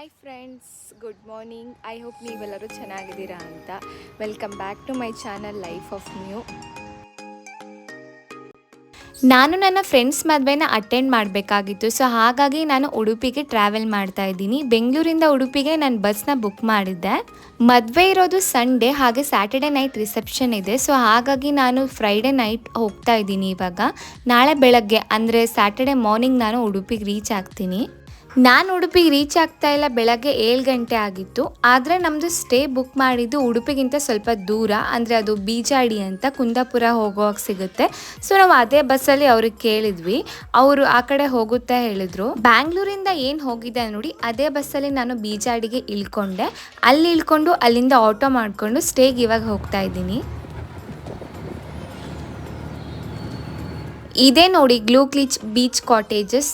Hi friends good morning I hope ನೀವೆಲ್ಲರೂ ಚೆನ್ನಾಗಿದ್ದೀರಾ ಅಂತ. Welcome back to my channel life of new ನಾನು ನನ್ನ ಫ್ರೆಂಡ್ಸ್ ಮದುವೆನ ಅಟೆಂಡ್ ಮಾಡಬೇಕಾಗಿತ್ತು. ಸೊ ಹಾಗಾಗಿ ನಾನು ಉಡುಪಿಗೆ ಟ್ರಾವೆಲ್ ಮಾಡ್ತಾ ಇದ್ದೀನಿ. ಬೆಂಗಳೂರಿಂದ ಉಡುಪಿಗೆ ನಾನು ಬಸ್ನ ಬುಕ್ ಮಾಡಿದ್ದೆ. ಮದುವೆ ಇರೋದು ಸಂಡೇ ಹಾಗೆ ಸ್ಯಾಟರ್ಡೆ ನೈಟ್ ರಿಸೆಪ್ಷನ್ ಇದೆ. ಸೊ ಹಾಗಾಗಿ ನಾನು ಫ್ರೈಡೆ ನೈಟ್ ಹೋಗ್ತಾ ಇದ್ದೀನಿ ಇವಾಗ. ನಾಳೆ ಬೆಳಗ್ಗೆ, ಅಂದರೆ ಸ್ಯಾಟರ್ಡೆ ಮಾರ್ನಿಂಗ್ ನಾನು ಉಡುಪಿಗೆ ರೀಚ್ ಆಗ್ತೀನಿ. ನಾನು ಉಡುಪಿಗೆ ರೀಚ್ ಆಗ್ತಾ ಇಲ್ಲ, ಬೆಳಗ್ಗೆ ಏಳು ಗಂಟೆ ಆಗಿತ್ತು. ಆದರೆ ನಮ್ಮದು ಸ್ಟೇ ಬುಕ್ ಮಾಡಿದ್ದು ಉಡುಪಿಗಿಂತ ಸ್ವಲ್ಪ ದೂರ. ಅಂದರೆ ಅದು ಬೀಜಾಡಿ ಅಂತ ಕುಂದಾಪುರ ಹೋಗೋವಾಗ ಸಿಗುತ್ತೆ. ಸೊ ನಾವು ಅದೇ ಬಸ್ಸಲ್ಲಿ ಅವ್ರಿಗೆ ಕೇಳಿದ್ವಿ. ಅವರು ಆ ಕಡೆ ಹೋಗುತ್ತಾ ಹೇಳಿದ್ರು. ಬ್ಯಾಂಗ್ಳೂರಿಂದ ಏನು ಹೋಗಿದೆ ನೋಡಿ, ಅದೇ ಬಸ್ಸಲ್ಲಿ ನಾನು ಬೀಜಾಡಿಗೆ ಇಳ್ಕೊಂಡೆ. ಅಲ್ಲಿ ಇಳ್ಕೊಂಡು ಅಲ್ಲಿಂದ ಆಟೋ ಮಾಡಿಕೊಂಡು ಸ್ಟೇಗೆ ಇವಾಗ ಹೋಗ್ತಾ ಇದ್ದೀನಿ. ಇದೇ ನೋಡಿ ಗ್ಲೂ ಕ್ಲೀಚ್ ಬೀಚ್ ಕಾಟೇಜಸ್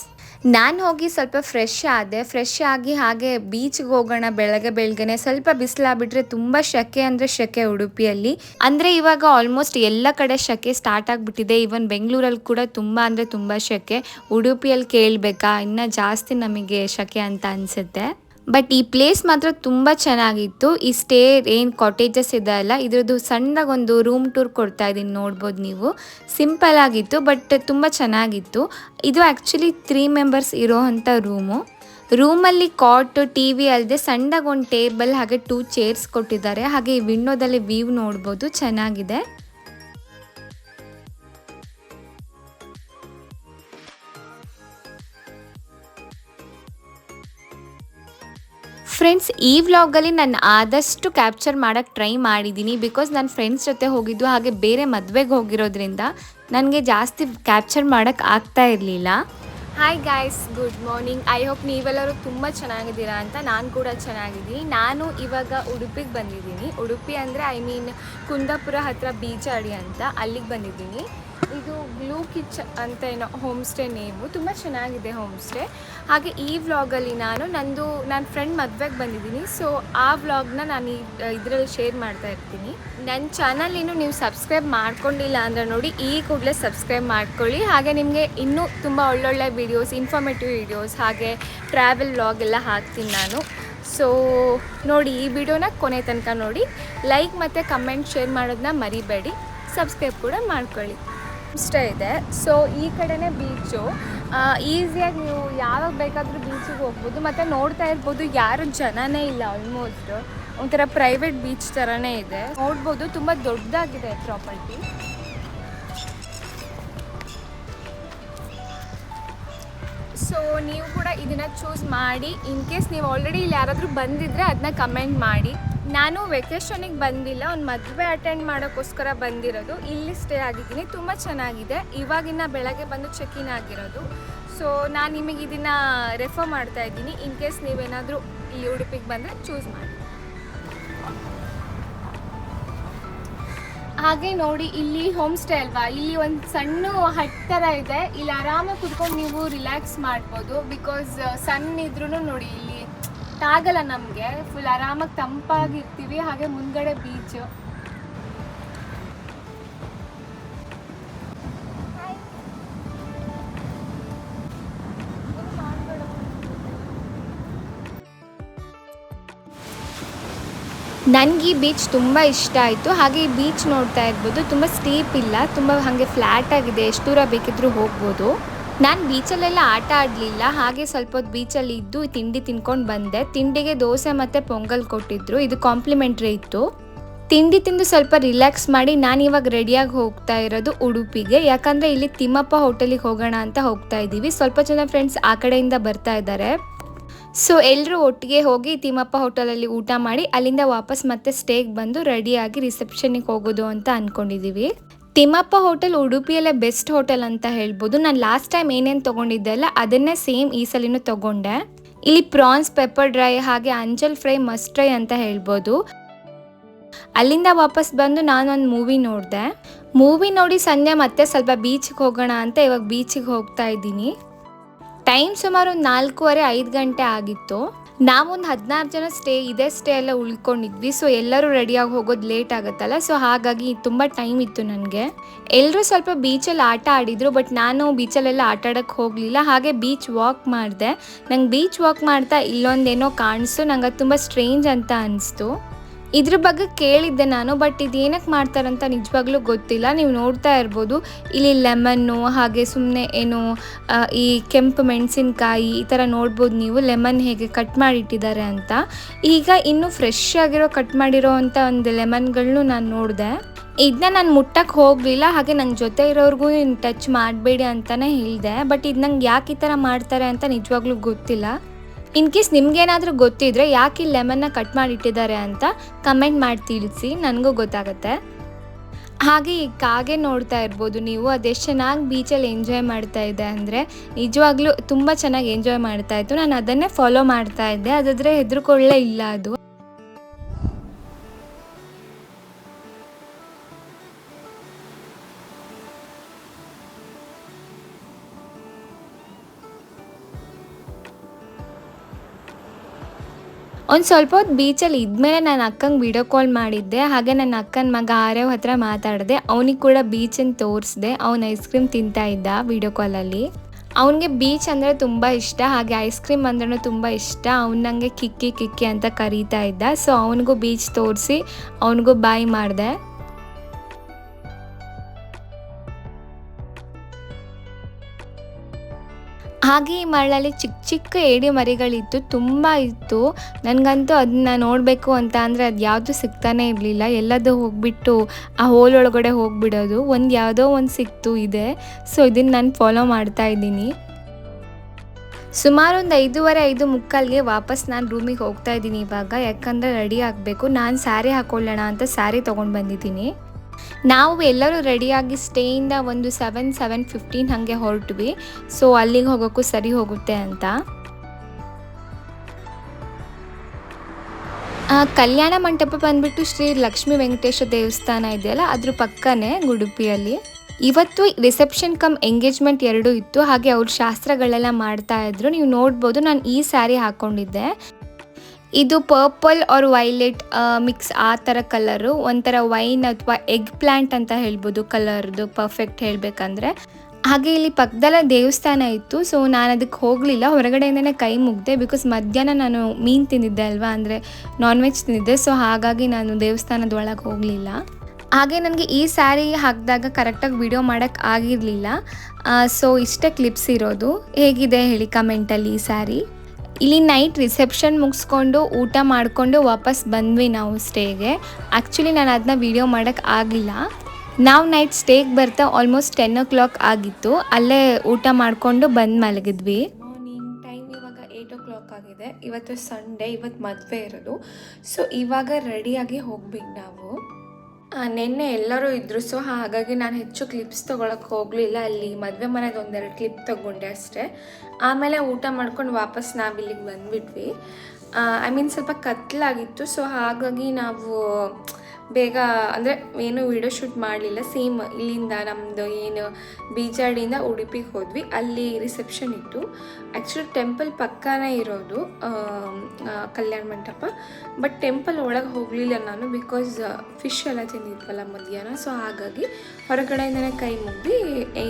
ನಾನು ಹೋಗಿ ಸ್ವಲ್ಪ ಫ್ರೆಶ್ ಆದೆ. ಫ್ರೆಶ್ ಆಗಿ ಹಾಗೆ ಬೀಚ್ಗೆ ಹೋಗೋಣ, ಬೆಳಗ್ಗೆ ಬೆಳಗ್ಗೆನೆ ಸ್ವಲ್ಪ ಬಿಸಿಲಾಗ್ಬಿಟ್ರೆ ತುಂಬ ಶೆಕೆ ಅಂದರೆ ಶೆಕೆ ಉಡುಪಿಯಲ್ಲಿ. ಅಂದರೆ ಇವಾಗ ಆಲ್ಮೋಸ್ಟ್ ಎಲ್ಲ ಕಡೆ ಶೆಕೆ ಸ್ಟಾರ್ಟ್ ಆಗಿಬಿಟ್ಟಿದೆ. ಈವನ್ ಬೆಂಗಳೂರಲ್ಲಿ ಕೂಡ ತುಂಬ ಅಂದರೆ ತುಂಬ ಶೆಕೆ. ಉಡುಪಿಯಲ್ಲಿ ಕೇಳಬೇಕಾ? ಇನ್ನೂ ಜಾಸ್ತಿ ನಮಗೆ ಶೆಕೆ ಅಂತ ಅನಿಸುತ್ತೆ. ಬಟ್ ಈ ಪ್ಲೇಸ್ ಮಾತ್ರ ತುಂಬ ಚೆನ್ನಾಗಿತ್ತು. ಈ ಸ್ಟೇ ಏನು ಕಾಟೇಜಸ್ ಇದೆ ಅಲ್ಲ, ಇದ್ರದ್ದು ಸಣ್ಣಗೆ ಒಂದು ರೂಮ್ ಟೂರ್ ಕೊಡ್ತಾ ಇದ್ದೀನಿ ನೋಡ್ಬೋದು ನೀವು. ಸಿಂಪಲ್ ಆಗಿತ್ತು ಬಟ್ ತುಂಬ ಚೆನ್ನಾಗಿತ್ತು. ಇದು ಆ್ಯಕ್ಚುಲಿ ತ್ರೀ ಮೆಂಬರ್ಸ್ ಇರೋ ಅಂಥ ರೂಮು ರೂಮಲ್ಲಿ ಕಾಟ್ ಟಿ ವಿ ಅಲ್ಲದೆ ಸಣ್ಣದಾಗೊಂದು ಟೇಬಲ್ ಹಾಗೆ ಟೂ ಚೇರ್ಸ್ ಕೊಟ್ಟಿದ್ದಾರೆ. ಹಾಗೆ ಈ ವಿಂಡೋದಲ್ಲಿ ವ್ಯೂ ನೋಡ್ಬೋದು, ಚೆನ್ನಾಗಿದೆ. ಫ್ರೆಂಡ್ಸ್ ಈ ವ್ಲಾಗಲ್ಲಿ ನಾನು ಆದಷ್ಟು ಕ್ಯಾಪ್ಚರ್ ಮಾಡೋಕ್ಕೆ ಟ್ರೈ ಮಾಡಿದ್ದೀನಿ ಬಿಕಾಸ್ ನನ್ನ ಫ್ರೆಂಡ್ಸ್ ಜೊತೆ ಹೋಗಿದ್ದು ಹಾಗೆ ಬೇರೆ ಮದುವೆಗೆ ಹೋಗಿರೋದ್ರಿಂದ ನನಗೆ ಜಾಸ್ತಿ ಕ್ಯಾಪ್ಚರ್ ಮಾಡೋಕ್ಕೆ ಆಗ್ತಾ ಇರಲಿಲ್ಲ. Hi guys good morning I hope ನೀವೆಲ್ಲರೂ ತುಂಬ ಚೆನ್ನಾಗಿದ್ದೀರಾ ಅಂತ ನಾನು ಕೂಡ ಚೆನ್ನಾಗಿದ್ದೀನಿ. ನಾನು ಇವಾಗ ಉಡುಪಿಗೆ ಬಂದಿದ್ದೀನಿ. ಉಡುಪಿ ಅಂದರೆ ಐ ಮೀನ್ ಕುಂದಾಪುರ ಹತ್ರ ಬೀಚಾಡಿ ಅಂತ ಅಲ್ಲಿಗೆ ಬಂದಿದ್ದೀನಿ. ಕಿಚ್ ಅಂತ ಏನೋ ಹೋಮ್ ಸ್ಟೇ ನೇಮು, ತುಂಬ ಚೆನ್ನಾಗಿದೆ ಹೋಮ್ ಸ್ಟೇ ಹಾಗೆ ಈ ವ್ಲಾಗಲ್ಲಿ ನಾನು, ನಂದು ನನ್ನ ಫ್ರೆಂಡ್ ಮದುವೆಗೆ ಬಂದಿದ್ದೀನಿ. ಸೊ ಆ ವ್ಲಾಗ್ನ ನಾನು ಇದರಲ್ಲಿ ಶೇರ್ ಮಾಡ್ತಾ ಇರ್ತೀನಿ. ನನ್ನ ಚಾನಲ್ ಇನ್ನು ನೀವು ಸಬ್ಸ್ಕ್ರೈಬ್ ಮಾಡ್ಕೊಂಡಿಲ್ಲ ಅಂದರೆ ನೋಡಿ, ಈ ಕೂಡಲೇ ಸಬ್ಸ್ಕ್ರೈಬ್ ಮಾಡ್ಕೊಳ್ಳಿ. ಹಾಗೆ ನಿಮಗೆ ಇನ್ನೂ ತುಂಬ ಒಳ್ಳೊಳ್ಳೆ ವೀಡಿಯೋಸ್ ಇನ್ಫಾರ್ಮೇಟಿವ್ ವೀಡಿಯೋಸ್ ಹಾಗೆ ಟ್ರಾವೆಲ್ ವ್ಲಾಗ್ ಎಲ್ಲ ಹಾಕ್ತೀನಿ ನಾನು. ಸೊ ನೋಡಿ, ಈ ವಿಡಿಯೋನ ಕೊನೆ ತನಕ ನೋಡಿ. ಲೈಕ್ ಮತ್ತು ಕಮೆಂಟ್ ಶೇರ್ ಮಾಡೋದನ್ನ ಮರಿಬೇಡಿ. ಸಬ್ಸ್ಕ್ರೈಬ್ ಕೂಡ ಮಾಡ್ಕೊಳ್ಳಿ. ಇಷ್ಟ ಇದೆ. ಸೊ ಈ ಕಡೆನೇ ಬೀಚು ಈಸಿಯಾಗಿ ನೀವು ಯಾವಾಗ ಬೇಕಾದರೂ ಬೀಚಿಗೆ ಹೋಗ್ಬೋದು. ಮತ್ತು ನೋಡ್ತಾ ಇರ್ಬೋದು ಯಾರು ಜನನೇ ಇಲ್ಲ ಆಲ್ಮೋಸ್ಟ್ ಒಂಥರ ಪ್ರೈವೇಟ್ ಬೀಚ್ ಥರನೇ ಇದೆ. ನೋಡ್ಬೋದು, ತುಂಬ ದೊಡ್ಡದಾಗಿದೆ ಪ್ರಾಪರ್ಟಿ ಸೊ ನೀವು ಕೂಡ ಇದನ್ನು ಚೂಸ್ ಮಾಡಿ. ಇನ್ ಕೇಸ್ ನೀವು ಆಲ್ರೆಡಿ ಇಲ್ಲಿ ಯಾರಾದರೂ ಬಂದಿದ್ದರೆ ಅದನ್ನ ಕಮೆಂಟ್ ಮಾಡಿ. ನಾನು ವೆಕೇಷನಿಗೆ ಬಂದಿಲ್ಲ ಒಂದು ಮದುವೆ ಅಟೆಂಡ್ ಮಾಡೋಕ್ಕೋಸ್ಕರ ಬಂದಿರೋದು. ಇಲ್ಲಿ ಸ್ಟೇ ಆಗಿದ್ದೀನಿ. ತುಂಬ ಚೆನ್ನಾಗಿದೆ. ಇವಾಗಿನ ಬೆಳಗ್ಗೆ ಬಂದು ಚೆಕ್ ಇನ್ ಆಗಿರೋದು. ಸೊ ನಾನು ನಿಮಗೆ ಇದನ್ನು ರೆಫರ್ ಮಾಡ್ತಾ ಇದ್ದೀನಿ. ಇನ್ ಕೇಸ್ ನೀವೇನಾದರೂ ಇಲ್ಲಿ ಉಡುಪಿಗೆ ಬಂದರೆ ಚೂಸ್ ಮಾಡಿ. ಹಾಗೆ ನೋಡಿ, ಇಲ್ಲಿ ಹೋಮ್ ಸ್ಟೇ ಅಲ್ವಾ? ಇಲ್ಲಿ ಒಂದು ಸಣ್ಣ ಹಟ್ ಥರ ಇದೆ. ಇಲ್ಲಿ ಆರಾಮಾಗಿ ಕುತ್ಕೊಂಡು ನೀವು ರಿಲ್ಯಾಕ್ಸ್ ಮಾಡ್ಬೋದು. ಬಿಕಾಸ್ ಸನ್ ಇದ್ರೂ ನೋಡಿ, ಇಲ್ಲಿ ತಾಗಲ್ಲ ನಮಗೆ. ಫುಲ್ ಆರಾಮಾಗಿ ತಂಪಾಗಿರ್ತೀವಿ, ಹಾಗೆ ಮುಂದ್ಗಡೆ ಬೀಚ್ ನನ್ಗೆ ಈ ಬೀಚ್ ತುಂಬ ಇಷ್ಟ ಆಯಿತು. ಹಾಗೆ ಈ ಬೀಚ್ ನೋಡ್ತಾ ಇರ್ಬೋದು. ತುಂಬ ಸ್ಟೀಪ್ ಇಲ್ಲ, ತುಂಬ ಹಾಗೆ ಫ್ಲ್ಯಾಟ್ ಆಗಿದೆ. ಎಷ್ಟು ದೂರ ಬೇಕಿದ್ರೂ ಹೋಗ್ಬೋದು. ನಾನು ಬೀಚಲ್ಲೆಲ್ಲ ಆಟ ಆಡಲಿಲ್ಲ, ಹಾಗೆ ಸ್ವಲ್ಪ ಹೊತ್ತು ಬೀಚಲ್ಲಿ ಇದ್ದು ತಿಂಡಿ ತಿನ್ಕೊಂಡು ಬಂದೆ. ತಿಂಡಿಗೆ ದೋಸೆ ಮತ್ತು ಪೊಂಗಲ್ ಕೊಟ್ಟಿದ್ರು. ಇದು ಕಾಂಪ್ಲಿಮೆಂಟ್ರಿ ಇತ್ತು. ತಿಂಡಿ ತಿಂದು ಸ್ವಲ್ಪ ರಿಲ್ಯಾಕ್ಸ್ ಮಾಡಿ ನಾನು ಇವಾಗ ರೆಡಿಯಾಗಿ ಹೋಗ್ತಾ ಇರೋದು ಉಡುಪಿಗೆ. ಯಾಕಂದರೆ ಇಲ್ಲಿ ತಿಮ್ಮಪ್ಪ ಹೋಟೆಲಿಗೆ ಹೋಗೋಣ ಅಂತ ಹೋಗ್ತಾ ಇದ್ದೀವಿ. ಸ್ವಲ್ಪ ಜನ ಫ್ರೆಂಡ್ಸ್ ಆ ಕಡೆಯಿಂದ ಬರ್ತಾ ಇದ್ದಾರೆ ಸೊ ಎಲ್ಲರೂ ಒಟ್ಟಿಗೆ ಹೋಗಿ ತಿಮ್ಮಪ್ಪ ಹೋಟೆಲಲ್ಲಿ ಊಟ ಮಾಡಿ ಅಲ್ಲಿಂದ ವಾಪಸ್ ಮತ್ತೆ ಸ್ಟೇಗೆ ಬಂದು ರೆಡಿಯಾಗಿ ರಿಸೆಪ್ಷನಿಗೆ ಹೋಗೋದು ಅಂತ ಅಂದ್ಕೊಂಡಿದ್ದೀವಿ ತಿಮ್ಮಪ್ಪ ಹೋಟೆಲ್, ಉಡುಪಿಯಲ್ಲೇ ಬೆಸ್ಟ್ ಹೋಟೆಲ್ ಅಂತ ಹೇಳ್ಬೋದು. ನಾನು ಲಾಸ್ಟ್ ಟೈಮ್ ಏನೇನು ತೊಗೊಂಡಿದ್ದೆ ಅಲ್ಲ, ಅದನ್ನೇ ಸೇಮ್ ಈ ಸಲಿನೂ ತೊಗೊಂಡೆ. ಇಲ್ಲಿ ಪ್ರಾನ್ಸ್ ಪೆಪ್ಪರ್ ಡ್ರೈ ಹಾಗೆ ಅಂಜಲ್ ಫ್ರೈ ಮಸ್ಟ್ ಡ್ರೈ ಅಂತ ಹೇಳ್ಬೋದು. ಅಲ್ಲಿಂದ ವಾಪಸ್ ಬಂದು ನಾನೊಂದು ಮೂವಿ ನೋಡಿದೆ. ಮೂವಿ ನೋಡಿ ಸಂಜೆ ಮತ್ತೆ ಸ್ವಲ್ಪ ಬೀಚ್ಗೆ ಹೋಗೋಣ ಅಂತ ಇವಾಗ ಬೀಚಿಗೆ ಹೋಗ್ತಾ ಇದ್ದೀನಿ. ಟೈಮ್ ಸುಮಾರು ನಾಲ್ಕೂವರೆ ಐದು ಗಂಟೆ ಆಗಿತ್ತು. ನಾವೊಂದು ಹದಿನಾರು ಜನ ಸ್ಟೇ ಇದೇ ಸ್ಟೇ ಎಲ್ಲ ಉಳ್ಕೊಂಡಿದ್ವಿ. ಸೊ ಎಲ್ಲರೂ ರೆಡಿಯಾಗಿ ಹೋಗೋದು ಲೇಟ್ ಆಗುತ್ತಲ್ಲ. ಸೊ ಹಾಗಾಗಿ ತುಂಬ ಟೈಮ್ ಇತ್ತು ನನಗೆ. ಎಲ್ಲರೂ ಸ್ವಲ್ಪ ಬೀಚಲ್ಲಿ ಆಟ ಆಡಿದರು ಬಟ್ ನಾನು ಬೀಚಲ್ಲೆಲ್ಲ ಆಟ ಆಡೋಕ್ಕೆ ಹೋಗಲಿಲ್ಲ. ಹಾಗೆ ಬೀಚ್ ವಾಕ್ ಮಾಡಿದೆ. ನಂಗೆ ಬೀಚ್ ವಾಕ್ ಮಾಡ್ತಾ ಇಲ್ಲೊಂದೇನೋ ಕಾಣಿಸ್ತು ನಂಗೆ ಅದು ತುಂಬ ಸ್ಟ್ರೇಂಜ್ ಅಂತ ಅನಿಸ್ತು. ಇದ್ರ ಬಗ್ಗೆ ಕೇಳಿದ್ದೆ ನಾನು ಬಟ್ ಇದು ಏನಕ್ಕೆ ಮಾಡ್ತಾರಂತ ನಿಜವಾಗ್ಲೂ ಗೊತ್ತಿಲ್ಲ. ನೀವು ನೋಡ್ತಾ ಇರ್ಬೋದು. ಇಲ್ಲಿ ಲೆಮನ್ನು ಹಾಗೆ ಸುಮ್ಮನೆ ಏನು ಈ ಕೆಂಪು ಮೆಣಸಿನಕಾಯಿ ಈ ಥರ ನೋಡ್ಬೋದು ನೀವು. ಲೆಮನ್ ಹೇಗೆ ಕಟ್ ಮಾಡಿಟ್ಟಿದ್ದಾರೆ ಅಂತ. ಈಗ ಇನ್ನೂ ಫ್ರೆಶ್ ಆಗಿರೋ ಕಟ್ ಮಾಡಿರೋ ಅಂಥ ಒಂದು ಲೆಮನ್ಗಳನ್ನೂ ನಾನು ನೋಡಿದೆ. ಇದನ್ನ ನಾನು ಮುಟ್ಟಕ್ಕೆ ಹೋಗಲಿಲ್ಲ. ಹಾಗೆ ನನ್ನ ಜೊತೆ ಇರೋರ್ಗೂ ಟಚ್ ಮಾಡಬೇಡಿ ಅಂತಲೇ ಹೇಳಿದೆ. ಬಟ್ ಇದು ನಂಗೆ ಯಾಕೆ ಈ ಥರ ಮಾಡ್ತಾರೆ ಅಂತ ನಿಜವಾಗ್ಲೂ ಗೊತ್ತಿಲ್ಲ. ಇನ್ ಕೇಸ್ ನಿಮ್ಗೇನಾದರೂ ಗೊತ್ತಿದ್ರೆ ಯಾಕೆ ಈ ಲೆಮನ್ನ ಕಟ್ ಮಾಡಿಟ್ಟಿದ್ದಾರೆ ಅಂತ ಕಮೆಂಟ್ ಮಾಡಿ ತಿಳಿಸಿ, ನನಗೂ ಗೊತ್ತಾಗುತ್ತೆ. ಹಾಗೆ ಈ ಕಾಗೆ ನೋಡ್ತಾ ಇರ್ಬೋದು ನೀವು, ಅದೆಷ್ಟು ಚೆನ್ನಾಗಿ ಬೀಚಲ್ಲಿ ಎಂಜಾಯ್ ಮಾಡ್ತಾ ಇದೆ ಅಂದರೆ, ನಿಜವಾಗ್ಲೂ ತುಂಬ ಚೆನ್ನಾಗಿ ಎಂಜಾಯ್ ಮಾಡ್ತಾ ಇತ್ತು. ನಾನು ಅದನ್ನೇ ಫಾಲೋ ಮಾಡ್ತಾ ಇದ್ದೆ ಅದಾದರೆ ಹೆದರ್ಕೊಳ್ಳೇ ಇಲ್ಲ ಅದು. ಒಂದು ಸ್ವಲ್ಪ ಹೊತ್ತು ಬೀಚಲ್ಲಿ ಇದ್ಮೇಲೆ ನಾನು ಅಕ್ಕಂಗೆ ವಿಡಿಯೋ ಕಾಲ್ ಮಾಡಿದ್ದೆ. ಹಾಗೆ ನನ್ನ ಅಕ್ಕನ ಮಗ ಆರ್ಯವ್ ಹತ್ರ ಮಾತಾಡಿದೆ. ಅವನಿಗೆ ಕೂಡ ಬೀಚನ್ನು ತೋರಿಸ್ದೆ. ಅವನು ಐಸ್ ಕ್ರೀಮ್ ತಿಂತಾ ಇದ್ದ ವಿಡಿಯೋ ಕಾಲಲ್ಲಿ ಅವನಿಗೆ ಬೀಚ್ ಅಂದರೆ ತುಂಬ ಇಷ್ಟ. ಹಾಗೆ ಐಸ್ ಕ್ರೀಮ್ ಅಂದ್ರೂ ತುಂಬ ಇಷ್ಟ. ಅವ್ನು ನನಗೆ ಕಿಕ್ಕಿ ಕಿಕ್ಕಿ ಅಂತ ಕರೀತಾ ಇದ್ದ. ಸೊ ಅವನಿಗೂ ಬೀಚ್ ತೋರಿಸಿ, ಅವನಿಗೂ ಬಾಯ್ ಮಾಡಿದೆ. ಹಾಗೆ ಈ ಮರಳಲ್ಲಿ ಚಿಕ್ಕ ಚಿಕ್ಕ ಏಡಿ ಮರಿಗಳಿತ್ತು ತುಂಬ ಇತ್ತು. ನನಗಂತೂ ಅದನ್ನ ನೋಡಬೇಕು ಅಂತ ಅಂದರೆ ಅದು ಯಾವುದು ಸಿಗ್ತಾನೆ ಇರಲಿಲ್ಲ. ಎಲ್ಲದೂ ಹೋಗ್ಬಿಟ್ಟು ಆ ಹೋಲ್ ಒಳಗಡೆ ಹೋಗ್ಬಿಡೋದು. ಒಂದು ಯಾವುದೋ ಒಂದು ಸಿಕ್ತು ಇದೆ. ಸೊ ಇದನ್ನು ನಾನು ಫಾಲೋ ಮಾಡ್ತಾ ಇದ್ದೀನಿ. ಸುಮಾರು ಒಂದು ಐದೂವರೆ, ಐದು ಮುಕ್ಕಾಲ್ಗೆ ವಾಪಸ್ ನಾನು ರೂಮಿಗೆ ಹೋಗ್ತಾ ಇದ್ದೀನಿ ಇವಾಗ. ಯಾಕಂದರೆ ರೆಡಿ ಆಗಬೇಕು. ನಾನು ಸ್ಯಾರಿ ಹಾಕ್ಕೊಳ್ಳೋಣ ಅಂತ ಸ್ಯಾರಿ ತೊಗೊಂಡು ಬಂದಿದ್ದೀನಿ. ನಾವು ಎಲ್ಲರೂ ರೆಡಿಯಾಗಿ ಸ್ಟೇಯಿಂದ ಒಂದು ಸೆವೆನ್ ಸೆವೆನ್ ಫಿಫ್ಟೀನ್ ಹಾಗೆ ಹೊರಟ್ವಿ. ಸೊ ಅಲ್ಲಿಗೆ ಹೋಗೋಕ್ಕೂ ಸರಿ ಹೋಗುತ್ತೆ ಅಂತ. ಕಲ್ಯಾಣ ಮಂಟಪ ಬಂದ್ಬಿಟ್ಟು ಶ್ರೀ ಲಕ್ಷ್ಮೀ ವೆಂಕಟೇಶ್ವರ ದೇವಸ್ಥಾನ ಇದೆಯಲ್ಲ, ಅದ್ರ ಪಕ್ಕನೇ ಉಡುಪಿಯಲ್ಲಿ. ಇವತ್ತು ರಿಸೆಪ್ಷನ್ ಕಮ್ ಎಂಗೇಜ್ಮೆಂಟ್ ಎರಡೂ ಇತ್ತು, ಹಾಗೆ ಅವ್ರ ಶಾಸ್ತ್ರಗಳೆಲ್ಲ ಮಾಡ್ತಾ ಇದ್ರು. ನೀವು ನೋಡ್ಬೋದು, ನಾನು ಈ ಸ್ಯಾರಿ ಹಾಕ್ಕೊಂಡಿದ್ದೆ ಇದು ಪರ್ಪಲ್ ಆರ್ ವೈಲೆಟ್ ಮಿಕ್ಸ್ ಆ ಥರ ಕಲರು ಒಂಥರ ವೈನ್ ಅಥವಾ ಎಗ್ ಪ್ಲ್ಯಾಂಟ್ ಅಂತ ಹೇಳ್ಬೋದು ಕಲರ್ದು ಪರ್ಫೆಕ್ಟ್ ಹೇಳಬೇಕಂದ್ರೆ. ಹಾಗೆ ಇಲ್ಲಿ ಪಕ್ಕದಲ್ಲೇ ದೇವಸ್ಥಾನ ಇತ್ತು ಸೊ ನಾನು ಅದಕ್ಕೆ ಹೋಗಲಿಲ್ಲ. ಹೊರಗಡೆಯಿಂದನೇ ಕೈ ಮುಗ್ದೆ ಬಿಕಾಸ್ ಮಧ್ಯಾಹ್ನ ನಾನು ಮೀನು ತಿಂದಿದ್ದೆ ಅಲ್ವಾ, ಅಂದರೆ ನಾನ್ ವೆಜ್ ತಿಂದಿದ್ದೆ ಸೊ ಹಾಗಾಗಿ ನಾನು ದೇವಸ್ಥಾನದ ಒಳಗೆ ಹೋಗಲಿಲ್ಲ. ಹಾಗೆ ನನಗೆ ಈ ಸ್ಯಾರಿ ಹಾಕಿದಾಗ ಕರೆಕ್ಟಾಗಿ ವಿಡಿಯೋ ಮಾಡೋಕ್ಕೆ ಆಗಿರಲಿಲ್ಲ. ಸೊ ಇಷ್ಟೇ ಕ್ಲಿಪ್ಸ್ ಇರೋದು. ಹೇಗಿದೆ ಹೇಳಿ ಕಮೆಂಟಲ್ಲಿ ಈ ಸ್ಯಾರಿ ಇಲ್ಲಿ ನೈಟ್ ರಿಸೆಪ್ಷನ್ ಮುಗಿಸ್ಕೊಂಡು ಊಟ ಮಾಡಿಕೊಂಡು ವಾಪಸ್ ಬಂದ್ವಿ ನಾವು ಸ್ಟೇಗೆ ಆ್ಯಕ್ಚುಲಿ ನಾನು ಅದನ್ನ ವೀಡಿಯೋ ಮಾಡೋಕ್ಕೆ ಆಗಿಲ್ಲ. ನಾವು ನೈಟ್ ಸ್ಟೇಗೆ ಬರ್ತಾ ಆಲ್ಮೋಸ್ಟ್ ಟೆನ್ ಓ ಕ್ಲಾಕ್ ಆಗಿತ್ತು. ಅಲ್ಲೇ ಊಟ ಮಾಡಿಕೊಂಡು ಬಂದು ಮಲಗಿದ್ವಿ. ಮಾರ್ನಿಂಗ್ ಟೈಮ್ ಇವಾಗ ಏಯ್ಟ್ ಓ ಕ್ಲಾಕ್ ಆಗಿದೆ. ಇವತ್ತು ಸಂಡೇ ಇವತ್ತು ಮದುವೆ ಇರೋದು. ಸೊ ಇವಾಗ ರೆಡಿಯಾಗಿ ಹೋಗ್ಬೇಕು ನಾವು. ನೆನ್ನೆ ಎಲ್ಲರೂ ಇದ್ದರು ಸೊ ಹಾಗಾಗಿ ನಾನು ಹೆಚ್ಚು ಕ್ಲಿಪ್ಸ್ ತೊಗೊಳಕ್ಕೆ ಹೋಗಲಿಲ್ಲ. ಅಲ್ಲಿ ಮದುವೆ ಮನೆಗೆ ಒಂದೆರಡು ಕ್ಲಿಪ್ ತೊಗೊಂಡೆ ಅಷ್ಟೇ. ಆಮೇಲೆ ಊಟ ಮಾಡ್ಕೊಂಡು ವಾಪಸ್ ನಾವು ಇಲ್ಲಿಗೆ ಬಂದ್ಬಿಟ್ವಿ. ಐ ಮೀನ್ ಸ್ವಲ್ಪ ಕತ್ಲಾಗಿತ್ತು ಸೊ ಹಾಗಾಗಿ ನಾವು ಬೇಗ ಅಂದರೆ ಏನು ವಿಡಿಯೋ ಶೂಟ್ ಮಾಡಲಿಲ್ಲ ಸೇಮ್ ಇಲ್ಲಿಂದ ನಮ್ಮದು ಏನು ಬೀಜಾಡಿಯಿಂದ ಉಡುಪಿಗೆ ಹೋದ್ವಿ. ಅಲ್ಲಿ ರಿಸೆಪ್ಷನ್ ಇತ್ತು. ಆ್ಯಕ್ಚುಲಿ ಟೆಂಪಲ್ ಪಕ್ಕನೇ ಇರೋದು ಕಲ್ಯಾಣ ಮಂಟಪ. ಬಟ್ ಟೆಂಪಲ್ ಒಳಗೆ ಹೋಗಲಿಲ್ಲ ನಾನು ಬಿಕಾಸ್ ಫಿಶ್ ಎಲ್ಲ ತಿಂದಿದ್ವಲ್ಲ ಮಧ್ಯಾಹ್ನ. ಸೊ ಹಾಗಾಗಿ ಹೊರಗಡೆಯಿಂದನೇ ಕೈ ಮುಗ್ದು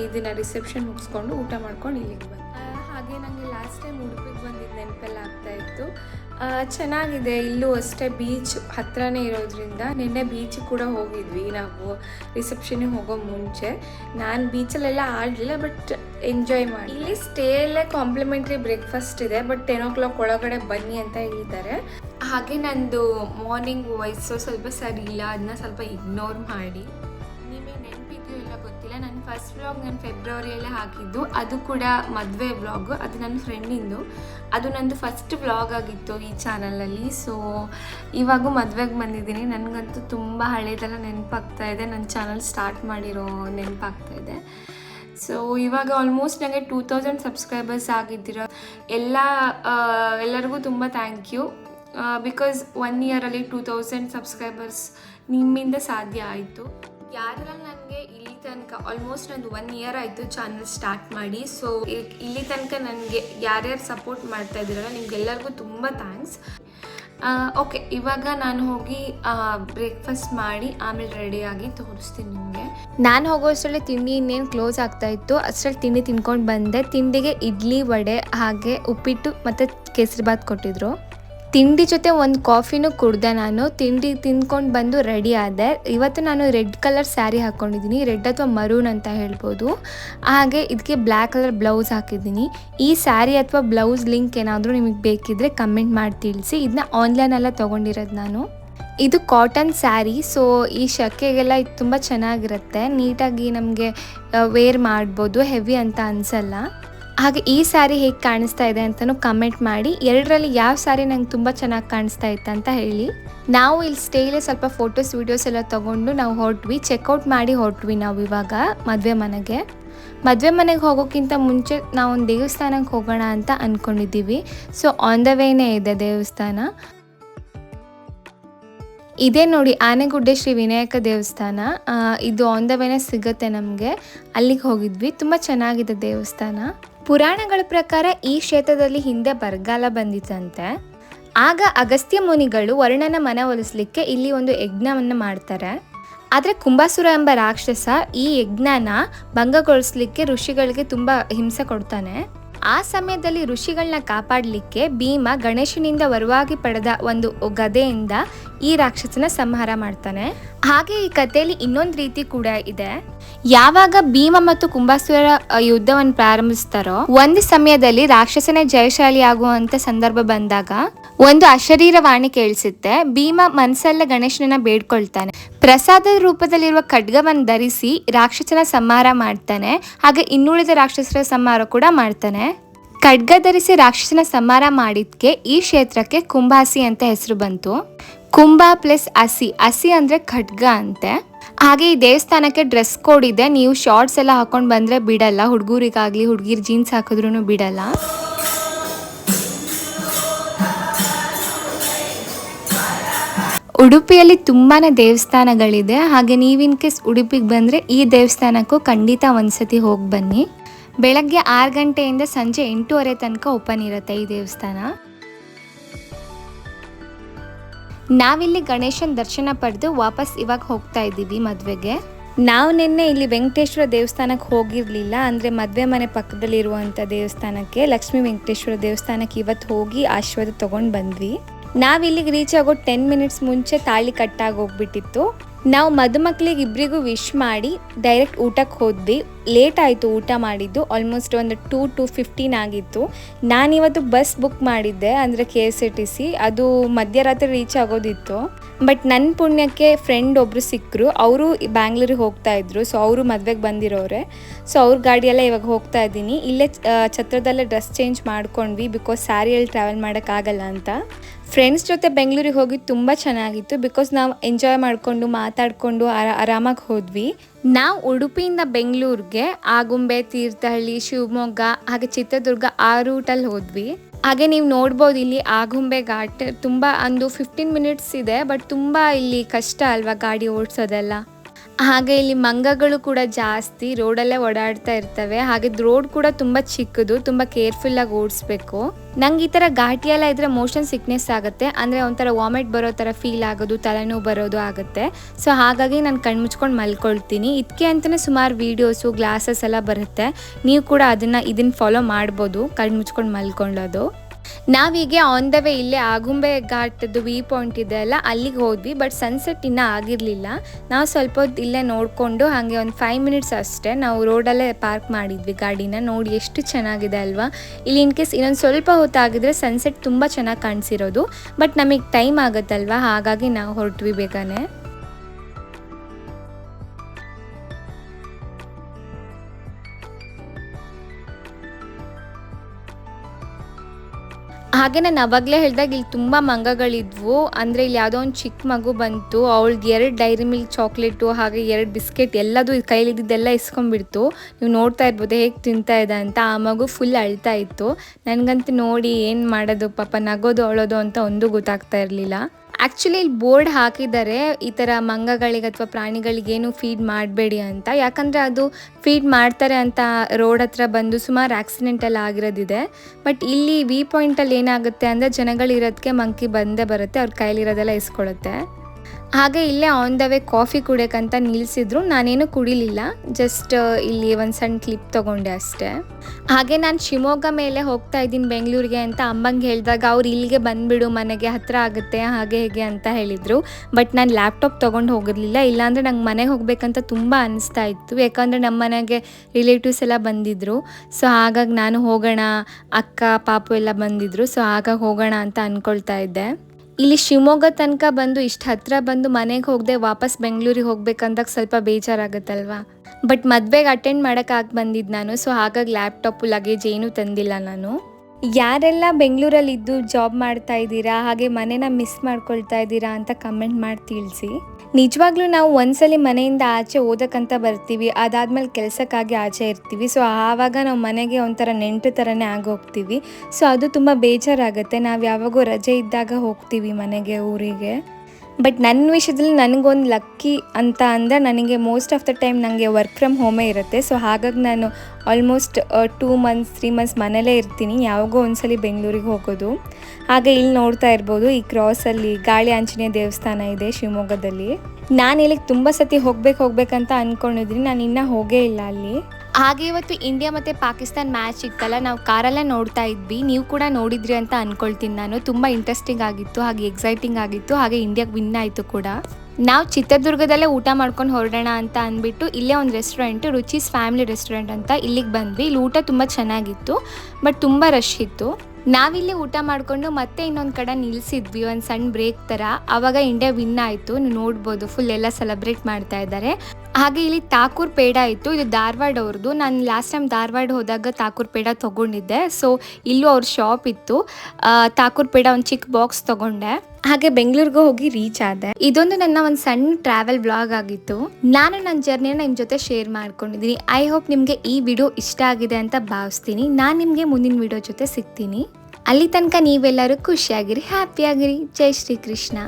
ಇದನ್ನು ರಿಸೆಪ್ಷನ್ ಮುಗಿಸ್ಕೊಂಡು ಊಟ ಮಾಡ್ಕೊಂಡು ಇಲ್ಲಿಗೆ ಬಂದೆ. ಹಾಗೆ ನನಗೆ ಲಾಸ್ಟ್ ಟೈಮ್ ಉಡುಪಿಗೆ ಬಂದಿದ್ದು ನೆನಪೆಲ್ಲ ಆಗ್ತಾ ಇತ್ತು. ಆ, ಚೆನ್ನಾಗಿದೆ. ಇಲ್ಲೂ ಅಷ್ಟೇ ಬೀಚ್ ಹತ್ರನೇ ಇರೋದ್ರಿಂದ ನಿನ್ನೆ ಬೀಚಿಗೆ ಕೂಡ ಹೋಗಿದ್ವಿ ನಾವು. ರಿಸೆಪ್ಷನಿಗೆ ಹೋಗೋ ಮುಂಚೆ. ನಾನು ಬೀಚಲ್ಲೆಲ್ಲ ಆಡಲಿಲ್ಲ ಬಟ್ ಎಂಜಾಯ್ ಮಾಡಿ. ಇಲ್ಲಿ ಸ್ಟೇಯಲ್ಲೇ ಕಾಂಪ್ಲಿಮೆಂಟ್ರಿ ಬ್ರೇಕ್ಫಾಸ್ಟ್ ಇದೆ ಬಟ್ ಟೆನ್ ಓ ಕ್ಲಾಕ್ ಒಳಗಡೆ ಬನ್ನಿ ಅಂತ ಹೇಳಿದ್ದಾರೆ. ಹಾಗೆ ನಂದು ಮಾರ್ನಿಂಗ್ ವಾಯ್ಸು ಸ್ವಲ್ಪ ಸರಿ ಇಲ್ಲ ಅದನ್ನ ಸ್ವಲ್ಪ ಇಗ್ನೋರ್ ಮಾಡಿ. ನಿಮಗೆ ನೆನಪಿದೆಯೋ ಇಲ್ಲ ಗೊತ್ತಿಲ್ಲ. ನನ್ನ ಫಸ್ಟ್ ವ್ಲಾಗ್ ನಾನು ಫೆಬ್ರವರಿಯಲ್ಲೇ ಹಾಕಿದ್ದು. ಅದು ಕೂಡ ಮದುವೆ ವ್ಲಾಗ್ ಅದು ನನ್ನ ಫ್ರೆಂಡಿಂದು ಅದು ನಂದು ಫಸ್ಟ್ ವ್ಲಾಗ್ ಆಗಿತ್ತು ಈ ಚಾನಲಲ್ಲಿ ಸೊ ಇವಾಗೂ ಮದುವೆಗೆ ಬಂದಿದ್ದೀನಿ. ನನಗಂತೂ ತುಂಬ ಹಳೇದೆಲ್ಲ ನೆನಪಾಗ್ತಾ ಇದೆ. ನನ್ನ ಚಾನಲ್ ಸ್ಟಾರ್ಟ್ ಮಾಡಿರೋ ನೆನಪಾಗ್ತಾ ಇದೆ. ಸೊ ಇವಾಗ ಆಲ್ಮೋಸ್ಟ್ ನನಗೆ ಟೂ ತೌಸಂಡ್ ಸಬ್ಸ್ಕ್ರೈಬರ್ಸ್ ಆಗಿದ್ದಿರೋ. ಎಲ್ಲ ಎಲ್ಲರಿಗೂ ತುಂಬ ಥ್ಯಾಂಕ್ ಯು ಬಿಕಾಸ್ ಒನ್ ಇಯರಲ್ಲಿ ಟೂ ತೌಸಂಡ್ ಸಬ್ಸ್ಕ್ರೈಬರ್ಸ್ ನಿಮ್ಮಿಂದ ಸಾಧ್ಯ ಆಯಿತು. ಯಾರೆಲ್ಲ ನನಗೆ ಇಲ್ಲಿ ತನಕ ಆಲ್ಮೋಸ್ಟ್ ನಂದು ಒನ್ ಇಯರ್ ಆಯಿತು ಚಾನಲ್ ಸ್ಟಾರ್ಟ್ ಮಾಡಿ. ಸೊ ಇಲ್ಲಿ ತನಕ ನನಗೆ ಯಾರ್ಯಾರು ಸಪೋರ್ಟ್ ಮಾಡ್ತಾ ಇದ್ದೀರಲ್ಲ, ನಿಮ್ಗೆಲ್ಲರಿಗೂ ತುಂಬ ಥ್ಯಾಂಕ್ಸ್ ಓಕೆ ಇವಾಗ ನಾನು ಹೋಗಿ ಬ್ರೇಕ್ಫಾಸ್ಟ್ ಮಾಡಿ, ಆಮೇಲೆ ರೆಡಿಯಾಗಿ ತೋರಿಸ್ತೀನಿ ನಿಮಗೆ. ನಾನು ಹೋಗೋ ಅಷ್ಟರಲ್ಲಿ ತಿಂಡಿ ಇನ್ನೇನು ಕ್ಲೋಸ್ ಆಗ್ತಾ ಇತ್ತು. ಅಷ್ಟರಲ್ಲಿ ತಿಂಡಿ ತಿನ್ಕೊಂಡು ಬಂದೆ. ತಿಂಡಿಗೆ ಇಡ್ಲಿ, ವಡೆ, ಹಾಗೆ ಉಪ್ಪಿಟ್ಟು ಮತ್ತು ಕೇಸರಿಬಾತ್ ಕೊಟ್ಟಿದ್ರು. ತಿಂಡಿ ಜೊತೆ ಒಂದು ಕಾಫಿನೂ ಕುಡ್ದೆ ನಾನು. ತಿಂಡಿ ತಿಂದ್ಕೊಂಡು ಬಂದು ರೆಡಿ ಆದೆ. ಇವತ್ತು ನಾನು ರೆಡ್ ಕಲರ್ ಸ್ಯಾರಿ ಹಾಕ್ಕೊಂಡಿದ್ದೀನಿ ರೆಡ್ ಅಥವಾ ಮರೂನ್ ಅಂತ ಹೇಳ್ಬೋದು. ಹಾಗೆ ಇದಕ್ಕೆ ಬ್ಲ್ಯಾಕ್ ಕಲರ್ ಬ್ಲೌಸ್ ಹಾಕಿದ್ದೀನಿ. ಈ ಸ್ಯಾರಿ ಅಥವಾ ಬ್ಲೌಸ್ ಲಿಂಕ್ ಏನಾದರೂ ನಿಮಗೆ ಬೇಕಿದ್ದರೆ ಕಮೆಂಟ್ ಮಾಡಿ ತಿಳಿಸಿ. ಇದನ್ನ ಆನ್ಲೈನೆಲ್ಲ ತೊಗೊಂಡಿರೋದು ನಾನು. ಇದು ಕಾಟನ್ ಸ್ಯಾರಿ. ಸೊ ಈ ಶಕೆಗೆಲ್ಲ ಇದು ತುಂಬ ಚೆನ್ನಾಗಿರುತ್ತೆ. ನೀಟಾಗಿ ನಮಗೆ ವೇರ್ ಮಾಡ್ಬೋದು. ಹೆವಿ ಅಂತ ಅನಿಸಲ್ಲ. ಹಾಗೆ ಈ ಸ್ಯಾರಿ ಹೇಗೆ ಕಾಣಿಸ್ತಾ ಇದೆ ಅಂತಲೂ ಕಮೆಂಟ್ ಮಾಡಿ. ಎರಡರಲ್ಲಿ ಯಾವ ಸ್ಯಾರಿ ನಂಗೆ ತುಂಬ ಚೆನ್ನಾಗಿ ಕಾಣಿಸ್ತಾ ಇತ್ತು ಅಂತ ಹೇಳಿ. ನಾವು ಇಲ್ಲಿ ಸ್ಟೇಲೇ ಸ್ವಲ್ಪ ಫೋಟೋಸ್ ವೀಡಿಯೋಸ್ ಎಲ್ಲ ತೊಗೊಂಡು ನಾವು ಹೊರಟ್ವಿ. ಚೆಕ್ಔಟ್ ಮಾಡಿ ಹೊರಟ್ವಿ ನಾವು ಇವಾಗ ಮದುವೆ ಮನೆಗೆ. ಮದುವೆ ಮನೆಗೆ ಹೋಗೋಕ್ಕಿಂತ ಮುಂಚೆ ನಾವು ಒಂದು ದೇವಸ್ಥಾನಕ್ಕೆ ಹೋಗೋಣ ಅಂತ ಅಂದ್ಕೊಂಡಿದ್ದೀವಿ ಸೊ ಆನ್ ದ ವೇನೇ ಇದೆ ದೇವಸ್ಥಾನ. ಇದೇ ನೋಡಿ ಆನೆಗುಡ್ಡೆ ಶ್ರೀ ವಿನಾಯಕ ದೇವಸ್ಥಾನ. ಇದು ಆನ್ ದ ವೇನೇ ಸಿಗುತ್ತೆ ನಮಗೆ. ಅಲ್ಲಿಗೆ ಹೋಗಿದ್ವಿ. ತುಂಬ ಚೆನ್ನಾಗಿದೆ ದೇವಸ್ಥಾನ. ಪುರಾಣಗಳ ಪ್ರಕಾರ ಈ ಕ್ಷೇತ್ರದಲ್ಲಿ ಹಿಂದೆ ಬರಗಾಲ ಬಂದಿತ್ತಂತೆ. ಆಗ ಅಗಸ್ತ್ಯ ಮುನಿಗಳು ವರ್ಣನ ಮನವೊಲಿಸ್ಲಿಕ್ಕೆ ಇಲ್ಲಿ ಒಂದು ಯಜ್ಞವನ್ನು ಮಾಡ್ತಾರೆ. ಆದರೆ ಕುಂಬಾಸುರ ಎಂಬ ರಾಕ್ಷಸ ಈ ಯಜ್ಞನ ಭಂಗಗೊಳಿಸ್ಲಿಕ್ಕೆ ಋಷಿಗಳಿಗೆ ತುಂಬ ಹಿಂಸೆ ಕೊಡ್ತಾನೆ. ಆ ಸಮಯದಲ್ಲಿ ಋಷಿಗಳನ್ನ ಕಾಪಾಡಲಿಕ್ಕೆ ಭೀಮ ಗಣೇಶನಿಂದ ವರವಾಗಿ ಪಡೆದ ಒಂದು ಗದೆಯಿಂದ ಈ ರಾಕ್ಷಸನ ಸಂಹಾರ ಮಾಡ್ತಾನೆ. ಹಾಗೆ ಈ ಕಥೆಯಲ್ಲಿ ಇನ್ನೊಂದು ರೀತಿ ಕೂಡ ಇದೆ. ಯಾವಾಗ ಭೀಮ ಮತ್ತು ಕುಂಭಾಸುರ ಯುದ್ಧವನ್ನು ಪ್ರಾರಂಭಿಸ್ತಾರೋ, ಒಂದು ಸಮಯದಲ್ಲಿ ರಾಕ್ಷಸನೇ ಜಯಶಾಲಿ ಆಗುವಂತ ಸಂದರ್ಭ ಬಂದಾಗ ಒಂದು ಅಶರೀರ ವಾಣಿ ಕೇಳಿಸುತ್ತೆ. ಭೀಮ ಮನಸ್ಸಲ್ಲ ಗಣೇಶನನ್ನ ಬೇಡ್ಕೊಳ್ತಾನೆ. ಪ್ರಸಾದದ ರೂಪದಲ್ಲಿರುವ ಖಡ್ಗವನ್ನು ಧರಿಸಿ ರಾಕ್ಷಸನ ಸಂಹಾರ ಮಾಡ್ತಾನೆ. ಹಾಗೆ ಇನ್ನುಳಿದ ರಾಕ್ಷಸರ ಸಂಹಾರ ಕೂಡ ಮಾಡ್ತಾನೆ. ಖಡ್ಗ ಧರಿಸಿ ರಾಕ್ಷಸನ ಸಂಹಾರ ಮಾಡಿದ್ಕೆ ಈ ಕ್ಷೇತ್ರಕ್ಕೆ ಕುಂಭಾಸಿ ಅಂತ ಹೆಸರು ಬಂತು. ಕುಂಭ ಪ್ಲಸ್ ಅಸಿ ಅಸಿ ಅಂದ್ರೆ ಖಡ್ಗ ಅಂತೆ. ಹಾಗೆ ಈ ದೇವಸ್ಥಾನಕ್ಕೆ ಡ್ರೆಸ್ ಕೋಡ್ ಇದೆ. ನೀವು ಶಾರ್ಟ್ಸ್ ಎಲ್ಲ ಹಾಕೊಂಡು ಬಂದ್ರೆ ಬಿಡಲ್ಲ. ಹುಡುಗರಿಗಾಗ್ಲಿ, ಹುಡುಗಿರ್ ಜೀನ್ಸ್ ಹಾಕಿದ್ರು ಬಿಡಲ್ಲ. ಉಡುಪಿಯಲ್ಲಿ ತುಂಬಾ ದೇವಸ್ಥಾನಗಳಿದೆ. ಹಾಗೆ ನೀವು ಕೇಸ್ ಉಡುಪಿಗೆ ಬಂದರೆ ಈ ದೇವಸ್ಥಾನಕ್ಕೂ ಖಂಡಿತ ಒಂದ್ಸತಿ ಹೋಗಿ ಬನ್ನಿ. ಬೆಳಗ್ಗೆ ಆರು ಗಂಟೆಯಿಂದ ಸಂಜೆ ಎಂಟೂವರೆ ತನಕ ಓಪನ್ ಇರುತ್ತೆ ಈ ದೇವಸ್ಥಾನ. ನಾವಿಲ್ಲಿ ಗಣೇಶನ ದರ್ಶನ ಪಡೆದು ವಾಪಸ್ ಇವಾಗ ಹೋಗ್ತಾ ಇದ್ದೀವಿ ಮದುವೆಗೆ. ನಾವು ನಿನ್ನೆ ಇಲ್ಲಿ ವೆಂಕಟೇಶ್ವರ ದೇವಸ್ಥಾನಕ್ಕೆ ಹೋಗಿರಲಿಲ್ಲ. ಅಂದರೆ ಮದುವೆ ಮನೆ ಪಕ್ಕದಲ್ಲಿರುವಂಥ ದೇವಸ್ಥಾನಕ್ಕೆ ಲಕ್ಷ್ಮೀ ವೆಂಕಟೇಶ್ವರ ದೇವಸ್ಥಾನಕ್ಕೆ ಇವತ್ತು ಹೋಗಿ ಆಶೀರ್ವಾದ ತೊಗೊಂಡು ಬಂದ್ವಿ. ನಾವು ಇಲ್ಲಿಗೆ ರೀಚ್ ಆಗೋ ಟೆನ್ ಮಿನಿಟ್ಸ್ ಮುಂಚೆ ತಾಳಿ ಕಟ್ಟಾಗಿ ಹೋಗ್ಬಿಟ್ಟಿತ್ತು. ನಾವು ಮದುಮಕ್ಳಿಗೆ ಇಬ್ಬರಿಗೂ ವಿಶ್ ಮಾಡಿ ಡೈರೆಕ್ಟ್ ಊಟಕ್ಕೆ ಹೋದ್ವಿ. ಲೇಟ್ ಆಯಿತು ಊಟ ಮಾಡಿದ್ದು. ಆಲ್ಮೋಸ್ಟ್ ಒಂದು ಟೂ ಟು ಫಿಫ್ಟೀನ್ ಆಗಿತ್ತು. ನಾನಿವತ್ತು ಬಸ್ ಬುಕ್ ಮಾಡಿದ್ದೆ ಅಂದರೆ K S R T C ಅದು ಮಧ್ಯರಾತ್ರಿ ರೀಚ್ ಆಗೋದಿತ್ತು. ಬಟ್ ನನ್ನ ಪುಣ್ಯಕ್ಕೆ ಫ್ರೆಂಡ್ ಒಬ್ಬರು ಸಿಕ್ಕರು ಅವರು ಬ್ಯಾಂಗ್ಳೂರಿಗೆ ಹೋಗ್ತಾ ಇದ್ರು. ಸೊ ಅವರು ಮದುವೆಗೆ ಬಂದಿರೋರೆ. ಸೊ ಅವ್ರ ಗಾಡಿಯೆಲ್ಲ ಇವಾಗ ಹೋಗ್ತಾ ಇದ್ದೀನಿ. ಇಲ್ಲೇ ಛತ್ರದಲ್ಲೇ ಡ್ರೆಸ್ ಚೇಂಜ್ ಮಾಡ್ಕೊಂಡ್ವಿ ಬಿಕಾಸ್ ಸ್ಯಾರಿಯಲ್ಲಿ ಟ್ರಾವೆಲ್ ಮಾಡೋಕ್ಕಾಗಲ್ಲ ಅಂತ. ಫ್ರೆಂಡ್ಸ್ ಜೊತೆ ಬೆಂಗಳೂರಿಗೆ ಹೋಗಿ ತುಂಬ ಚೆನ್ನಾಗಿತ್ತು ಬಿಕಾಸ್ ನಾವು ಎಂಜಾಯ್ ಮಾಡಿಕೊಂಡು, ಮಾತಾಡಿಕೊಂಡು ಆರಾಮಾಗಿ ಹೋದ್ವಿ. ನಾವು ಉಡುಪಿಯಿಂದ ಬೆಂಗಳೂರಿಗೆ ಆಗುಂಬೆ, ತೀರ್ಥಹಳ್ಳಿ, ಶಿವಮೊಗ್ಗ, ಹಾಗೆ ಚಿತ್ರದುರ್ಗ ಆ ರೂಟಲ್ಲಿ ಹೋದ್ವಿ. ಹಾಗೆ ನೀವು ನೋಡ್ಬೋದು ಇಲ್ಲಿ ಆಗುಂಬೆ ಘಾಟ್, ತುಂಬ ಒಂದು ಫಿಫ್ಟೀನ್ ಮಿನಿಟ್ಸ್ ಇದೆ ಬಟ್ ತುಂಬ ಇಲ್ಲಿ ಕಷ್ಟ ಅಲ್ವಾ ಗಾಡಿ ಓಡಿಸೋದೆಲ್ಲ. ಹಾಗೆ ಇಲ್ಲಿ ಮಂಗಗಳು ಕೂಡ ಜಾಸ್ತಿ ರೋಡಲ್ಲೇ ಓಡಾಡ್ತಾ ಇರ್ತವೆ. ಹಾಗೆ ರೋಡ್ ಕೂಡ ತುಂಬ ಚಿಕ್ಕದು, ತುಂಬ ಕೇರ್ಫುಲ್ಲಾಗಿ ಓಡಿಸ್ಬೇಕು. ನಂಗೆ ಈ ಥರ ಘಾಟಿ ಎಲ್ಲ ಇದ್ರೆ ಮೋಷನ್ ಸಿಕ್ನೆಸ್ ಆಗುತ್ತೆ. ಅಂದರೆ ಒಂಥರ ವಾಮಿಟ್ ಬರೋ ಥರ ಫೀಲ್ ಆಗೋದು, ತಲೆನೋವು ಬರೋದು ಆಗುತ್ತೆ. ಸೊ ಹಾಗಾಗಿ ನಾನು ಕಣ್ಣು ಮುಚ್ಕೊಂಡು ಮಲ್ಕೊಳ್ತೀನಿ. ಇದಕ್ಕೆ ಅಂತಲೇ ಸುಮಾರು ವೀಡಿಯೋಸು, ಗ್ಲಾಸಸ್ ಎಲ್ಲ ಬರುತ್ತೆ. ನೀವು ಕೂಡ ಅದನ್ನು ಇದನ್ನು ಫಾಲೋ ಮಾಡ್ಬೋದು ಕಣ್ಣು ಮುಚ್ಕೊಂಡು ಮಲ್ಕೊಳ್ಳೋದು. ನಾವೀಗೆ ಆನ್ ದ ವೇ ಇಲ್ಲೇ ಆಗುಂಬೆ ಘಾಟದ್ದು ವ್ಯೂ ಪಾಯಿಂಟ್ ಇದೆ ಅಲ್ಲ, ಅಲ್ಲಿಗೆ ಹೋದ್ವಿ ಬಟ್ ಸನ್ಸೆಟ್ ಇನ್ನೂ ಆಗಿರಲಿಲ್ಲ. ನಾವು ಸ್ವಲ್ಪ ಹೊತ್ತು ಇಲ್ಲೇ ನೋಡಿಕೊಂಡು ಹಾಗೆ ಒಂದು ಫೈವ್ ಮಿನಿಟ್ಸ್ ಅಷ್ಟೇ ನಾವು ರೋಡಲ್ಲೇ ಪಾರ್ಕ್ ಮಾಡಿದ್ವಿ ಗಾಡಿನ, ನೋಡಿ ಎಷ್ಟು ಚೆನ್ನಾಗಿದೆ ಅಲ್ವಾ. ಇಲ್ಲಿ ಇನ್ ಕೇಸ್ ಇನ್ನೊಂದು ಸ್ವಲ್ಪ ಹೊತ್ತಾಗಿದ್ರೆ ಸನ್ಸೆಟ್ ತುಂಬ ಚೆನ್ನಾಗಿ ಕಾಣಿಸಿರೋದು ಬಟ್ ನಮಗೆ ಟೈಮ್ ಆಗುತ್ತಲ್ವಾ, ಹಾಗಾಗಿ ನಾವು ಹೊರಟ್ವಿ ಬೇಗನೆ. ಹಾಗೆ ನಾನು ಅವಾಗಲೇ ಹೇಳಿದಾಗ ಇಲ್ಲಿ ತುಂಬ ಮಂಗಗಳಿದ್ವು. ಅಂದರೆ ಇಲ್ಲಿ ಯಾವುದೋ ಒಂದು ಚಿಕ್ಕ ಮಗು ಬಂತು. ಅವಳಿಗೆ ಎರಡು ಡೈರಿ ಮಿಲ್ಕ್ ಚಾಕ್ಲೇಟು, ಹಾಗೆ ಎರಡು ಬಿಸ್ಕೆಟ್ ಎಲ್ಲದೂ ಕೈಲಿದ್ದೆಲ್ಲ ಇಸ್ಕೊಂಡ್ಬಿಡ್ತು. ನೀವು ನೋಡ್ತಾ ಇರ್ಬೋದು ಹೇಗೆ ತಿಂತಾ ಇದೆ ಅಂತ. ಆ ಮಗು ಫುಲ್ ಅಳ್ತಾ ಇತ್ತು. ನನಗಂತೂ ನೋಡಿ ಏನು ಮಾಡೋದು ಪಾಪ, ನಗೋದು ಅಳೋದು ಅಂತ ಒಂದು ಗೊತ್ತಾಗ್ತಾ ಇರಲಿಲ್ಲ. ಆ್ಯಕ್ಚುಲಿ ಇಲ್ಲಿ ಬೋರ್ಡ್ ಹಾಕಿದ್ದಾರೆ, ಈ ಥರ ಮಂಗಗಳಿಗೆ ಅಥವಾ ಪ್ರಾಣಿಗಳಿಗೇನು ಫೀಡ್ ಮಾಡಬೇಡಿ ಅಂತ. ಯಾಕಂದರೆ ಅದು ಫೀಡ್ ಮಾಡ್ತಾರೆ ಅಂತ ರೋಡ್ ಹತ್ರ ಬಂದು ಸುಮಾರು ಆ್ಯಕ್ಸಿಡೆಂಟಲ್ಲಿ ಎಲ್ಲ ಆಗಿರೋದಿದೆ. ಬಟ್ ಇಲ್ಲಿ ವಿ ಪಾಯಿಂಟಲ್ಲಿ ಏನಾಗುತ್ತೆ ಅಂದರೆ ಜನಗಳಿರೋದಕ್ಕೆ ಮಂಕಿ ಬಂದೇ ಬರುತ್ತೆ, ಅವ್ರ ಕೈಲಿರೋದೆಲ್ಲ ಇಸ್ಕೊಳ್ಳುತ್ತೆ ಹಾಗೆ ಇಲ್ಲೇ ಆನ್ ದ ವೇ ಕಾಫಿ ಕುಡಿಯೋಕ್ಕಂತ ನಿಲ್ಲಿಸಿದ್ರು ನಾನೇನು ಕುಡಿಲಿಲ್ಲ. ಜಸ್ಟ್ ಇಲ್ಲಿ ಒಂದು ಸಣ್ಣ ಕ್ಲಿಪ್ ತಗೊಂಡೆ ಅಷ್ಟೇ. ಹಾಗೆ ನಾನು ಶಿವಮೊಗ್ಗ ಮೇಲೆ ಹೋಗ್ತಾ ಇದ್ದೀನಿ ಬೆಂಗಳೂರಿಗೆ ಅಂತ ಅಮ್ಮಂಗೆ ಹೇಳಿದಾಗ ಅವ್ರು ಇಲ್ಲಿಗೆ ಬಂದ್ಬಿಡು, ಮನೆಗೆ ಹತ್ರ ಆಗುತ್ತೆ, ಹಾಗೆ ಹೇಗೆ ಅಂತ ಹೇಳಿದರು. ಬಟ್ ನಾನು ಲ್ಯಾಪ್ಟಾಪ್ ತೊಗೊಂಡು ಹೋಗಿರಲಿಲ್ಲ. ಇಲ್ಲಾಂದರೆ ನಂಗೆ ಮನೆಗೆ ಹೋಗ್ಬೇಕಂತ ತುಂಬ ಅನಿಸ್ತಾ ಇತ್ತು. ಯಾಕಂದರೆ ನಮ್ಮ ಮನೆಗೆ ರಿಲೇಟಿವ್ಸ್ ಎಲ್ಲ ಬಂದಿದ್ದರು ಸೊ ಹಾಗಾಗಿ ನಾನು ಹೋಗೋಣ, ಅಕ್ಕ, ಪಾಪು ಎಲ್ಲ ಬಂದಿದ್ದರು ಸೊ ಹಾಗಾಗಿ ಹೋಗೋಣ ಅಂತ ಅಂದ್ಕೊಳ್ತಾ ಇದ್ದೆ. ಇಲ್ಲಿ ಶಿವಮೊಗ್ಗ ತನಕ ಬಂದು ಇಷ್ಟು ಹತ್ರ ಬಂದು ಮನೆಗೆ ಹೋಗದೆ ವಾಪಸ್ ಬೆಂಗಳೂರಿಗೆ ಹೋಗ್ಬೇಕಂದಾಗ ಸ್ವಲ್ಪ ಬೇಜಾರಾಗುತ್ತಲ್ವಾ? ಬಟ್ ಮದ್ವೆಗೆ ಅಟೆಂಡ್ ಮಾಡೋಕ್ಕಾಗಿ ಬಂದಿದ್ದು ನಾನು ಸೊ ಹಾಗಾಗಿ ಲ್ಯಾಪ್ಟಾಪು ಲಗೇಜ್ ಏನೂ ತಂದಿಲ್ಲ ನಾನು. ಯಾರೆಲ್ಲ ಬೆಂಗಳೂರಲ್ಲಿ ಇದ್ದು ಜಾಬ್ ಮಾಡ್ತಾ ಇದ್ದೀರಾ, ಹಾಗೆ ಮನೆನ ಮಿಸ್ ಮಾಡ್ಕೊಳ್ತಾ ಇದ್ದೀರಾ ಅಂತ ಕಮೆಂಟ್ ಮಾಡಿ ತಿಳಿಸಿ. ನಿಜವಾಗ್ಲೂ ನಾವು ಒಂದ್ಸಲಿ ಮನೆಯಿಂದ ಆಚೆ ಓದಕ್ಕಂತ ಬರ್ತೀವಿ, ಅದಾದ್ಮೇಲೆ ಕೆಲಸಕ್ಕಾಗಿ ಆಚೆ ಇರ್ತೀವಿ. ಸೊ ಆವಾಗ ನಾವು ಮನೆಗೆ ಒಂಥರ ನೆಂಟು ಥರನೇ ಆಗೋಗ್ತೀವಿ ಸೊ ಅದು ತುಂಬ ಬೇಜಾರಾಗುತ್ತೆ. ನಾವು ಯಾವಾಗೋ ರಜೆ ಇದ್ದಾಗ ಹೋಗ್ತೀವಿ ಮನೆಗೆ, ಊರಿಗೆ. ಬಟ್ ನನ್ನ ವಿಷಯದಲ್ಲಿ ನನಗೊಂದು ಲಕ್ಕಿ ಅಂತ ಅಂದರೆ ನನಗೆ ಮೋಸ್ಟ್ ಆಫ್ ದ ಟೈಮ್ ನನಗೆ ವರ್ಕ್ ಫ್ರಮ್ ಹೋಮೇ ಇರುತ್ತೆ. ಸೊ ಹಾಗಾಗಿ ನಾನು almost two months three months ಮನೇಲೇ ಇರ್ತೀನಿ. ಯಾವಾಗೋ ಒಂದ್ಸಲಿ ಬೆಂಗಳೂರಿಗೆ ಹೋಗೋದು. ಹಾಗೆ ಇಲ್ಲಿ ನೋಡ್ತಾ ಇರ್ಬೋದು, ಈ ಕ್ರಾಸಲ್ಲಿ ಗಾಳಿ ಆಂಜನೇಯ ದೇವಸ್ಥಾನ ಇದೆ ಶಿವಮೊಗ್ಗದಲ್ಲಿ. ನಾನು ಇಲ್ಲಿಗೆ ತುಂಬ ಸತಿ ಹೋಗ್ಬೇಕು ಹೋಗ್ಬೇಕಂತ ಅಂದ್ಕೊಂಡಿದ್ದೀನಿ ನಾನು ಇನ್ನೂ ಹೋಗೇ ಇಲ್ಲ ಅಲ್ಲಿ. ಹಾಗೆ ಇವತ್ತು ಇಂಡಿಯಾ ಮತ್ತು ಪಾಕಿಸ್ತಾನ್ ಮ್ಯಾಚ್ ಇತ್ತಲ್ಲ, ನಾವು ಕಾರಲ್ಲೇ ನೋಡ್ತಾ ಇದ್ವಿ. ನೀವು ಕೂಡ ನೋಡಿದ್ರಿ ಅಂತ ಅನ್ಕೊಳ್ತೀನಿ ನಾನು. ತುಂಬ ಇಂಟ್ರೆಸ್ಟಿಂಗ್ ಆಗಿತ್ತು, ಹಾಗೆ ಎಕ್ಸೈಟಿಂಗ್ ಆಗಿತ್ತು, ಹಾಗೆ ಇಂಡಿಯಾಗೆ ವಿನ್ ಆಯಿತು ಕೂಡ. ನಾವು ಚಿತ್ರದುರ್ಗದಲ್ಲೇ ಊಟ ಮಾಡ್ಕೊಂಡು ಹೊರಡೋಣ ಅಂತ ಅಂದ್ಬಿಟ್ಟು ಇಲ್ಲೇ ಒಂದು ರೆಸ್ಟೋರೆಂಟ್ ರುಚಿಸ್ ಫ್ಯಾಮಿಲಿ ರೆಸ್ಟೋರೆಂಟ್ ಅಂತ ಇಲ್ಲಿಗೆ ಬಂದ್ವಿ. ಇಲ್ಲಿ ಊಟ ತುಂಬ ಚೆನ್ನಾಗಿತ್ತು ಬಟ್ ತುಂಬ ರಶ್ ಇತ್ತು. ನಾವಿಲ್ಲಿ ಊಟ ಮಾಡಿಕೊಂಡು ಮತ್ತೆ ಇನ್ನೊಂದು ಕಡೆ ನಿಲ್ಲಿಸಿದ್ವಿ ಒಂದು ಸಣ್ಣ ಬ್ರೇಕ್ ಥರ ಆವಾಗ ಇಂಡಿಯಾ ವಿನ್ ಆಯಿತು. ನೋಡ್ಬೋದು ಫುಲ್ ಎಲ್ಲ ಸೆಲೆಬ್ರೇಟ್ ಮಾಡ್ತಾ ಇದ್ದಾರೆ ಹಾಗೆ ಇಲ್ಲಿ ತಾಕೂರ್ ಪೇಡ ಇತ್ತು. ಇದು ಧಾರವಾಡ ಅವ್ರದ್ದು ನಾನು ಲಾಸ್ಟ್ ಟೈಮ್ ಧಾರವಾಡ ಹೋದಾಗ ತಾಕೂರ್ ಪೇಡ ತೊಗೊಂಡಿದ್ದೆ. ಸೊ ಇಲ್ಲೂ ಅವ್ರ ಶಾಪ್ ಇತ್ತು. ತಾಕೂರ್ ಪೇಡ ಒಂದು ಚಿಕ್ಕ ಬಾಕ್ಸ್ ತೊಗೊಂಡೆ. ಹಾಗೆ ಬೆಂಗಳೂರಿಗೆ ಹೋಗಿ ರೀಚ್ ಆದೆ. ಇದೊಂದು ನನ್ನ ಒಂದು ಸಣ್ಣ ಟ್ರಾವೆಲ್ ಬ್ಲಾಗ್ ಆಗಿತ್ತು. ನಾನು ನನ್ನ ಜರ್ನಿನ ನಿಮ್ಮ ಜೊತೆ ಶೇರ್ ಮಾಡ್ಕೊಂಡಿದ್ದೀನಿ ಐ ಹೋಪ್ ನಿಮಗೆ ಈ ವಿಡಿಯೋ ಇಷ್ಟ ಆಗಿದೆ ಅಂತ ಭಾವಿಸ್ತೀನಿ. ನಾನು ನಿಮಗೆ ಮುಂದಿನ ವಿಡಿಯೋ ಜೊತೆ ಸಿಗ್ತೀನಿ. ಅಲ್ಲಿ ತನಕ ನೀವೆಲ್ಲರೂ ಖುಷಿಯಾಗಿರಿ ಹ್ಯಾಪಿಯಾಗಿರಿ ಜೈ ಶ್ರೀ ಕೃಷ್ಣ.